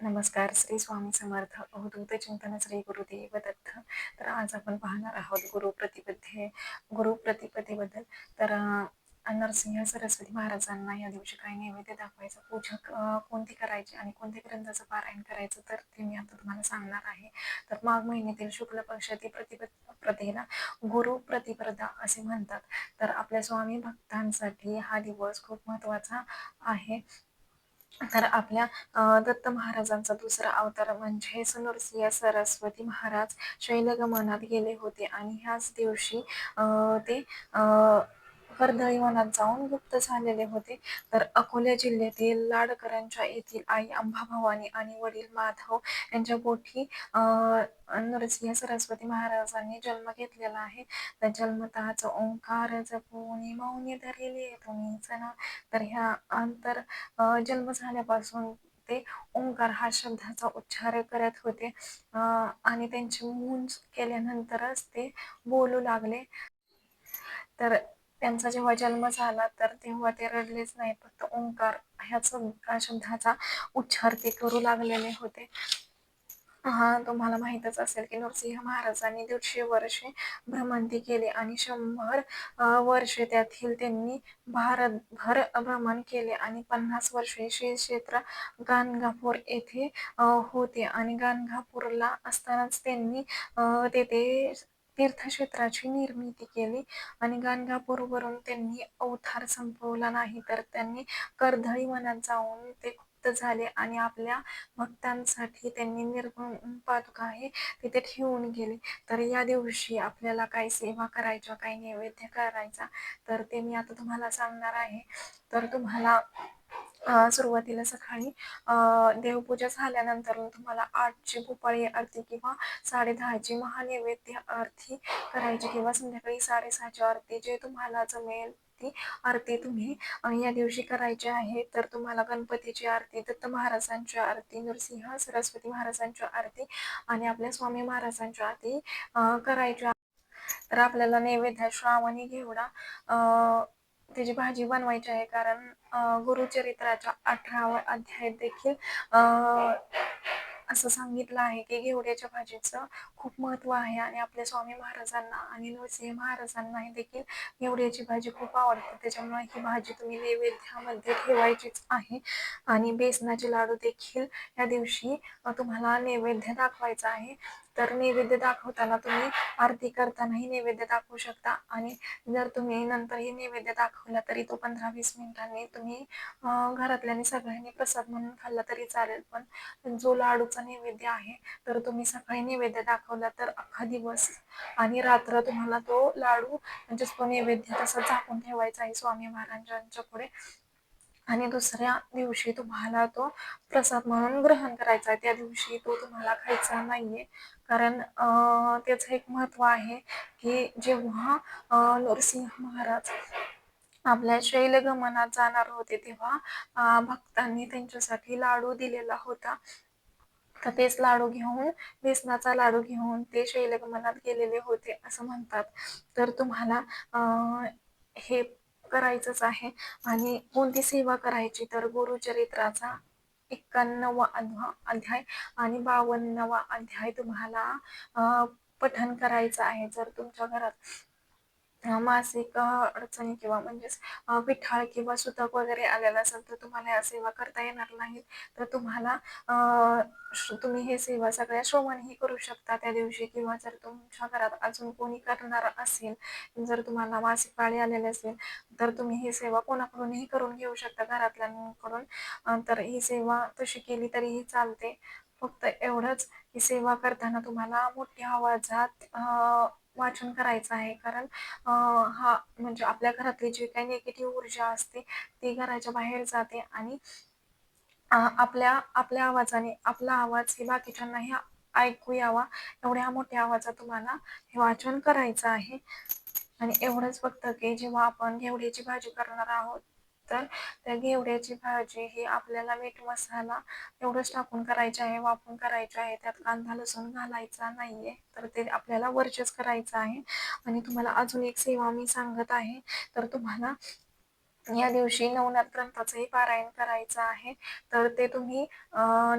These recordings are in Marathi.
नमस्कार श्री स्वामी समर्थ. अवधूत चिंतन श्री गुरुदेव दत्त. तर आज आपण पाहणार आहोत गुरु प्रतिपदे गुरु प्रतिपदेबद्दल तर नरसिंह सरस्वती महाराजांना या दिवशी काय नैवेद्य दाखवायचं. पूजक कोणती करायची आणि कोणत्या ग्रंथाचं पारायण करायचं तर ते मी आता तुम्हाला सांगणार आहे. तर माघ महिन्यातील शुक्ल पक्षातील प्रतिपद प्रतेला गुरु प्रतिपदा असे म्हणतात. तर आपल्या स्वामी भक्तांसाठी हा दिवस खूप महत्त्वाचा आहे. तर आपल्या दत्त महाराजांचा दुसरा अवतार म्हणजे नृसिंह सरस्वती महाराज शैलगमनात गेले होते. आणि ह्याच दिवशी ते कर्दळी वनात जाऊन गुप्त झालेले होते. तर अकोला जिल्ह्यातील लाडकरांच्या येथील आई अंबाभवानी आणि वडील माधव यांच्या पोटी नरसिंह सरस्वती महाराजांनी जन्म घेतलेला आहे. तर जन्मताच ओंकार जपून मौनी धरिले तुम्ही ना तर ह्या अंतर जन्म झाल्यापासून ते ओंकार हा शब्दाचा उच्चार करत होते. आणि त्यांची मूंज केल्यानंतरच ते बोलू लागले. तर त्यांचा जेव्हा जन्म झाला तर तेव्हा ते रडलेच नाही फक्त ओंकार ह्याच शब्दाचा उच्चार ते करू लागलेले होते. हा तुम्हाला माहीतच असेल की नरसिंह महाराजांनी दीडशे वर्षे भ्रमंती केली आणि शंभर वर्षे त्यातील त्यांनी भारतभर भ्रमण केले आणि पन्नास वर्षे श्री क्षेत्र गाणगापूर येथे होते. आणि गाणगापूरला असतानाच त्यांनी तेथे तीर्थक्षेत्राची निर्मिती केली आणि गाणगापूरवरून त्यांनी अवतार संपवला नाही तर त्यांनी कर्दळी मनात जाऊन ते गुप्त झाले आणि आपल्या भक्तांसाठी त्यांनी निर्गुण पादुका आहे तिथे ठेवून गेले. तर या दिवशी आपल्याला काय सेवा करायच्या काय नैवेद्य करायचा तर ते मी आता तुम्हाला सांगणार आहे. तर तुम्हाला सुरुवातीला सकाळी देवपूजा झाल्यानंतर तुम्हाला आठची भोपाळी आरती किंवा साडेदहाची महानैवेद्य आरती करायची किंवा संध्याकाळी साडेसहाची आरती जे तुम्हाला जमेल ती आरती तुम्ही या दिवशी करायची आहे तर तुम्हाला गणपतीची आरती दत्त महाराजांची आरती नरसिंह सरस्वती महाराजांची आरती आणि आपल्या स्वामी महाराजांची आरती करायची आहे. तर आपल्याला नैवेद्य श्रावणी घेवडा त्याची भाजी बनवायची आहे. कारण गुरुचरित्राच्या अठरावा अध्यायात देखील असं सांगितलं आहे की घेवड्याच्या भाजीचं खूप महत्त्व आहे आणि आपल्या स्वामी महाराजांना आणि नरसिंह महाराजांनाही देखील घेवड्याची भाजी खूप आवडते. त्याच्यामुळे ही भाजी तुम्ही नैवेद्यामध्ये ठेवायचीच आहे. आणि बेसनाचे लाडू देखील या दिवशी तुम्हाला नैवेद्य दाखवायचा आहे. तर नैवेद्य दाखवताना तुम्ही आरती करतानाही नैवेद्य दाखवू शकता. आणि जर तुम्ही नंतरही नैवेद्य दाखवला तरी तो पंधरा वीस मिनिटांनी तुम्ही घरातल्यानी सगळ्यांनी प्रसाद म्हणून खाल्ला तरी चालेल. पण जो लाडूचा नैवेद्य आहे तर तुम्ही सकाळी नैवेद्य दाखवला तर अख्खा दिवस आणि रात्र तुम्हाला तो लाडू म्हणजेच तो नैवेद्य तसा झाकून ठेवायचा आहे स्वामी महाराजांच्या पुढे. आणि दुसऱ्या दिवशी तुम्हाला तो प्रसाद म्हणून ग्रहण करायचा आहे. त्या दिवशी तो तुम्हाला खायचा नाहीये. कारण त्याचं एक महत्त्व आहे की जेव्हा नरसिंह महाराज आपल्या शैलगमनात जाणार होते तेव्हा भक्तांनी त्यांच्यासाठी लाडू दिलेला होता. तर तेच लाडू घेऊन बेसनाचा लाडू घेऊन ते शैलगमनात गेलेले होते असं म्हणतात. तर तुम्हाला हे करायचंच आहे आणि कोणती सेवा करायची तर गुरुचरित्राचा एक्क्याण्णवा अध्या अध्याय आणि बावन्नवा अध्याय तुम्हाला अ, पठण करायचं आहे. जर तुमच्या घरात अ, मासिक अ, अडचणी किंवा म्हणजेच अ, किंवा सुतक वगैरे आलेला असेल तर तुम्हाला या सेवा करता येणार नाहीत. तर तुम्हाला अ, श- तुम्ही हे सेवा सगळ्या श्रवणही करू शकता त्या दिवशी किंवा जर तुमच्या घरात अजून कोणी करणार असेल जर तुम्हाला मासिक पाळी आलेली असेल तर तुम्ही ही सेवा कोणाकडूनही करून घेऊ शकता घरातल्यांकडून. अ, तर ही सेवा तशी केली तरीही चालते. फक्त एवढंच ही सेवा करताना तुम्हाला मोठ्या आवाजात अ, वाचन करायचं आहे. कारण हा म्हणजे आपल्या घरातली जी काही निगेटिव्ह ऊर्जा असते ती घराच्या बाहेर जाते आणि आपल्या आपल्या आवाजाने आपला आवाज हे बाकीच्यांनाही ऐकू यावा. एवढ्या मोठ्या आवाजात तुम्हाला हे वाचन करायचं आहे. आणि एवढंच फक्त की जेव्हा आपण घेवड्याची भाजी करणार आहोत तर त्या घेवड्याची भाजी ही आपल्याला मीठ मसाला एवढंच टाकून करायची आहे वापरून करायची आहे. त्यात कांदा लसूण घालायचा नाहीये तर ते आपल्याला वरचेच करायचं आहे. आणि तुम्हाला अजून एक सेवा मी सांगत आहे तर तुम्हाला या दिवशी नवनाथ ग्रंथाचंही पारायण करायचं आहे. तर ते तुम्ही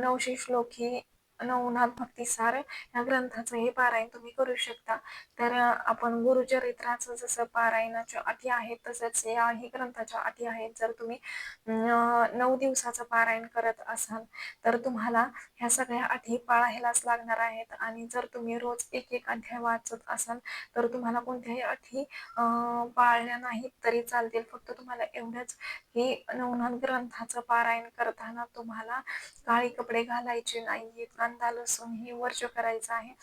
नऊशे श्लोक ही नवनाथ भक्तिसार या ग्रंथाचंही पारायण तुम्ही करू शकता. तर आपण गुरुचरित्राचं जसं पारायणाच्या अटी आहेत तसंच याही ग्रंथाच्या अटी आहेत. जर तुम्ही नऊ दिवसाचं पारायण करत असाल तर तुम्हाला ह्या सगळ्या अटी पाळायलाच लागणार आहेत. आणि जर तुम्ही रोज एक एक अध्याय वाचत असाल तर तुम्हाला कोणत्याही अटी पाळल्या नाहीत तरी चालतील. फक्त तुम्हाला एवढंच की नवनाथ ग्रंथाचं पारायण करताना तुम्हाला काळी कपडे घालायचे नाही कांदा लसूण हे वर्ज करायचं आहे.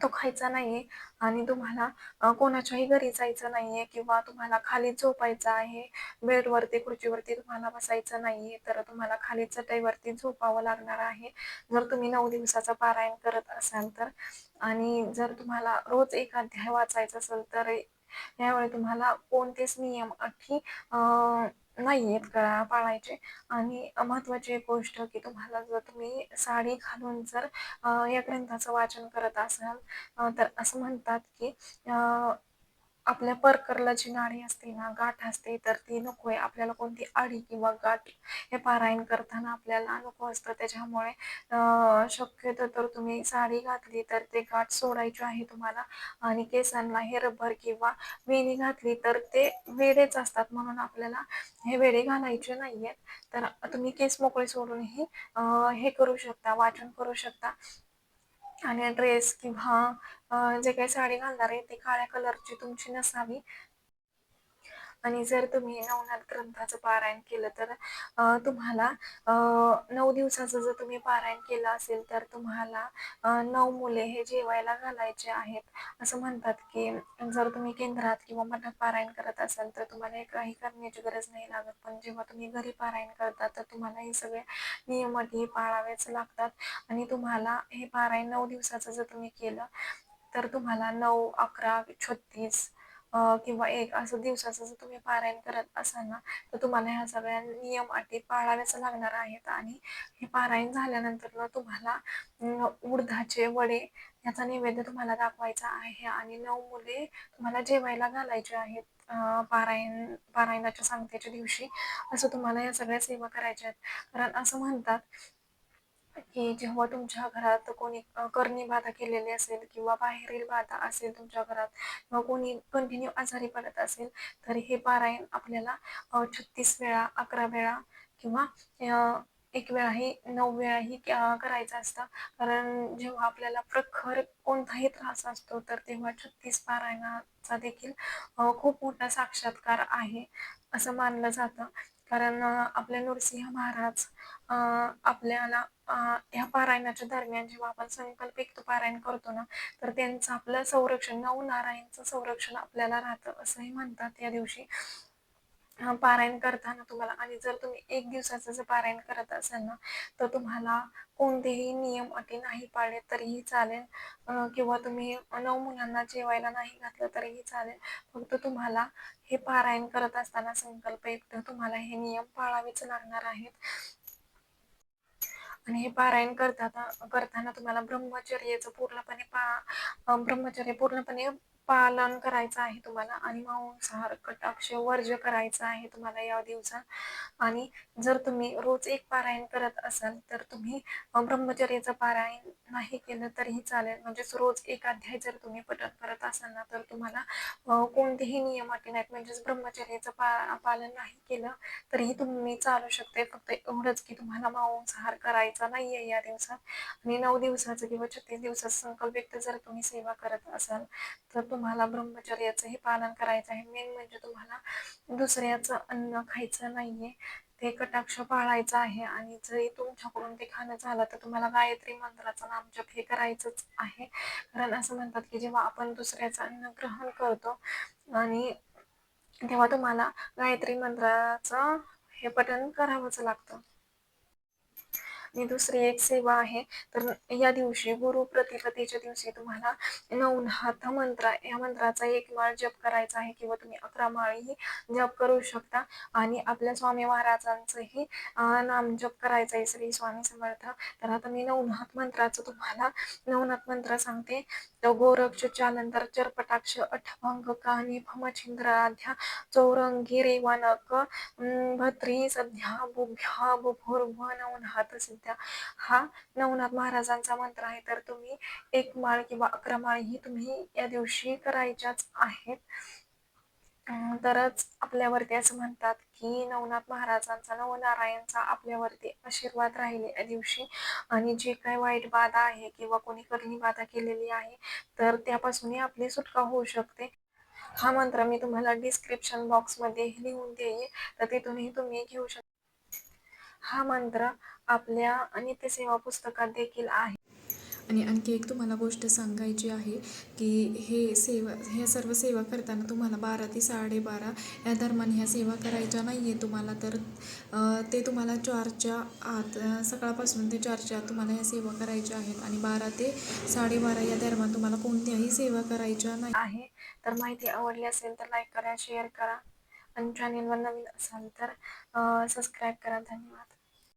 तो खायचा नाहीये आणि तुम्हाला कोणाच्याही घरी जायचं नाहीये किंवा तुम्हाला खाली झोपायचं आहे बेडवरती खुर्चीवरती तुम्हाला बसायचं नाहीये तर तुम्हाला खाली चटईवरती झोपावं लागणार आहे. जर तुम्ही नऊ दिवसाचं पारायण करत असाल तर आणि जर तुम्हाला रोज एक अध्याय वाचायचा असेल तर यावेळी तुम्हाला कोणतेच नियम अटी नाही आहेत का पाळायचे. आणि महत्त्वाची एक गोष्ट की तुम्हाला जर तुम्ही साडी घालून जर या ग्रंथाचं वाचन करत असाल तर असं म्हणतात की आपल्या परकरला जी नाडी असते ना गाठ असते तर ती नको आहे आपल्याला कोणती आडी किंवा गाठ हे पारायण करताना आपल्याला नको असतं. त्याच्यामुळे शक्यतो तर तुम्ही साडी घातली तर ते गाठ सोडायची आहे तुम्हाला. आणि केसांना हे रबर किंवा वेणी घातली तर ते वेडेच असतात. म्हणून आपल्याला हे वेडे घालायचे नाही आहेत तर तुम्ही केस मोकळे सोडूनही हे करू शकता वाचन करू शकता. आणि ड्रेस किंवा जे काही साडी घालणार आहे ती काळ्या कलरची तुमची नसावी. आणि जर तुम्ही नवनाथ ग्रंथाचं पारायण केलं तर तुम्हाला नऊ दिवसाचं जर तुम्ही पारायण केलं असेल तर तुम्हाला नऊ मुले हे जेवायला घालायचे आहेत. असं म्हणतात की जर तुम्ही केंद्रात किंवा मठात पारायण करत असाल तर तुम्हाला हे काही करण्याची गरज नाही लागत. पण जेव्हा तुम्ही घरी पारायण करता तर तुम्हाला हे सगळे नियम अटी पाळावेच लागतात. आणि तुम्हाला हे पारायण नऊ दिवसाचं जर तुम्ही केलं तर तुम्हाला नऊ अकरा छत्तीस किंवा एक असं दिवसाचं जर तुम्ही पारायण करत असाल ना तर तुम्हाला ह्या सगळ्या नियम अटी पाळाव्याच लागणार आहेत. आणि हे पारायण झाल्यानंतर ना तुम्हाला उडदाचे वडे याचा नैवेद्य तुम्हाला दाखवायचा आहे. आणि नऊ मुले तुम्हाला जेवायला घालायचे आहेत पारायण पारायणाच्या सांगतेच्या दिवशी. असं तुम्हाला या सगळ्या सेवा करायच्या आहेत. कारण असं म्हणतात की जेव्हा तुमच्या घरात कोणी करणी बाधा केलेली असेल किंवा बाहेरील बाधा असेल तुमच्या घरात किंवा कोणी कंटिन्यू आजारी पडत असेल तर हे पारायण आपल्याला छत्तीस वेळा अकरा वेळा किंवा एक वेळाही नऊ वेळाही करायचं असतं. कारण जेव्हा आपल्याला प्रखर कोणताही त्रास असतो तर तेव्हा छत्तीस पारायणाचा देखील खूप मोठा साक्षात्कार आहे असं मानलं जातं. कारण आपले नृसिंह महाराज आपल्याला ह्या पारायणाच्या दरम्यान जेव्हा आपण संकल्पित पारायण करतो ना तर त्यांचं आपलं संरक्षण नऊ नारायणचं संरक्षण आपल्याला राहतं असंही म्हणतात. या दिवशी पारायण करताना तुम्हाला आणि जर तुम्ही एक दिवसाचं जर पारायण करत असाल ना तर तुम्हाला कोणतेही नियम अटी नाही पाळले तरीही चालेल. किंवा तुम्ही नऊ मुलांना जेवायला नाही घातलं तरीही चालेल. फक्त तुम्हाला हे पारायण करत असताना संकल्प एक तुम्हाला हे नियम पाळावेच लागणार आहेत. आणि हे पारायण करताना करताना तुम्हाला ब्रह्मचर्याचं पूर्णपणे पा ब्रह्मचर्य पूर्णपणे पालन करायचं आहे तुम्हाला आणि मांसाहार कटाक्ष वर्ज करायचं आहे तुम्हाला या दिवसात. आणि जर तुम्ही रोज एक पारायण करत असाल तर तुम्ही ब्रह्मचर्याचं पारायण नाही केलं तरीही चालेल. म्हणजेच रोज एक अध्याय जर तुम्ही पठण करत असाल ना तर तुम्हाला कोणतेही नियम अटी नाहीत. म्हणजेच ब्रह्मचर्याचं पा पालन नाही केलं तरीही तुम्ही चालू शकते फक्त एवढंच की तुम्हाला मांसाहार करायचा नाही आहे या दिवसात. आणि नऊ दिवसाचं किंवा छत्तीस दिवसाचं संकल्प व्यक्त जर तुम्ही सेवा करत असाल तर तुम्हाला ब्रह्मचर्याचंही पालन करायचं आहे. मेन म्हणजे तुम्हाला दुसऱ्याचं अन्न खायचं नाहीये. ते कटाक्ष पाळायचं आहे आणि जरी तुमच्याकडून ते खाणं झालं तर तुम्हाला गायत्री मंत्राचं नामजप हे करायचंच आहे. कारण असं म्हणतात की जेव्हा आपण दुसऱ्याचं अन्न ग्रहण करतो आणि तेव्हा तुम्हाला गायत्री मंत्राचं हे पठण करावंच लागतं. आणि दुसरी एक सेवा आहे. तर या दिवशी गुरु प्रतिपदेच्या दिवशी तुम्हाला नवनाथ मंत्र या मंत्राचा एक माळ जप करायचा आहे किंवा तुम्ही अकरा माळही जप करू शकता. आणि आपल्या स्वामी महाराजांचंही नाम जप करायचं आहे श्री स्वामी समर्थ. तर आता मी नवनाथ मंत्राचं तुम्हाला नवनाथ मंत्र सांगते. तर गोरक्ष नंतर चरपटाक्ष अठभंग कानी भमछिंद्राध्या चौरंगी रेवानक अं, भद्री सध्या बुभ्या बुभुर्भ नवनाथ सध्या हा नवनाथ महाराजांचा मंत्र आहे तर तुम्ही एक माळ किंवा अकरा माळ ही तुम्ही या दिवशी करायच्याच आहेत. तरच आपल्यावरती असं म्हणतात की नवनाथ महाराजांचा नवनारायणचा आपल्यावरती आशीर्वाद राहील या दिवशी. आणि जे काही वाईट बाधा आहे किंवा कोणी कधी बाधा केलेली आहे तर त्यापासूनही आपली सुटका होऊ शकते. हा मंत्र मी तुम्हाला डिस्क्रिप्शन बॉक्समध्ये लिहून देईन. तर तिथूनही तुम्ही घेऊ शकता. हा मंत्र आपल्या नित्यसेवा पुस्तकात देखील आहे. आणि आणखी एक तुम्हाला गोष्ट सांगायची आहे की हे सेवा ह्या सर्व सेवा करताना तुम्हाला बारा ते साडेबारा या दरम्यान ह्या सेवा करायच्या नाही आहे तुम्हाला तर ते तुम्हाला चारच्या आत सकाळपासून ते चारच्या आत तुम्हाला ह्या सेवा करायच्या आहेत आणि बारा ते साडेबारा या दरम्यान तुम्हाला कोणत्याही सेवा करायच्या नाही. आहे. तर माहिती आवडली असेल तर लाईक करा शेअर करा. आणि चॅनेलवर नवीन असाल तर सबस्क्राईब करा. धन्यवाद.